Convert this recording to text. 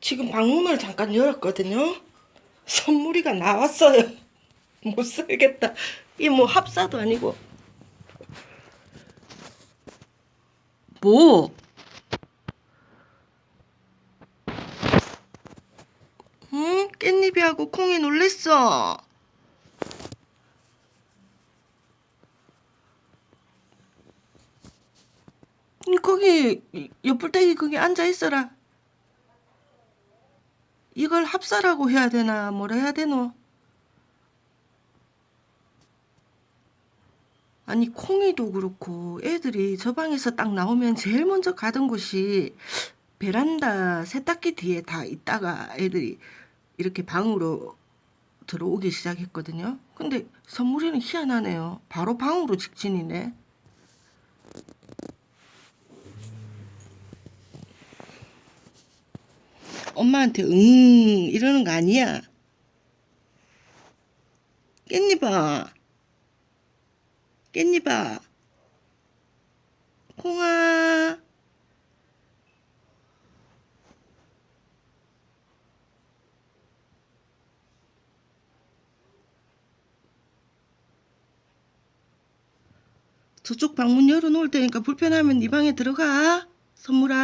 지금 방문을 잠깐 열었거든요. 선물이가 나왔어요. 못 살겠다. 이 뭐 합사도 아니고. 뭐? 응? 깻잎이하고 콩이 놀랬어. 이, 거기 옆불떼기 거기 앉아 있어라. 이걸 합사라고 해야 되나 뭐라 해야 되노? 아니 콩이도 그렇고 애들이 저 방에서 딱 나오면 제일 먼저 가던 곳이 베란다 세탁기 뒤에 다 있다가 애들이 이렇게 방으로 들어오기 시작했거든요. 근데 선물이는 희한하네요. 바로 방으로 직진이네. 엄마한테 응 이러는 거 아니야. 깻잎아. 깻잎아. 콩아. 저쪽 방문 열어놓을 테니까 불편하면 네 방에 들어가. 선물아.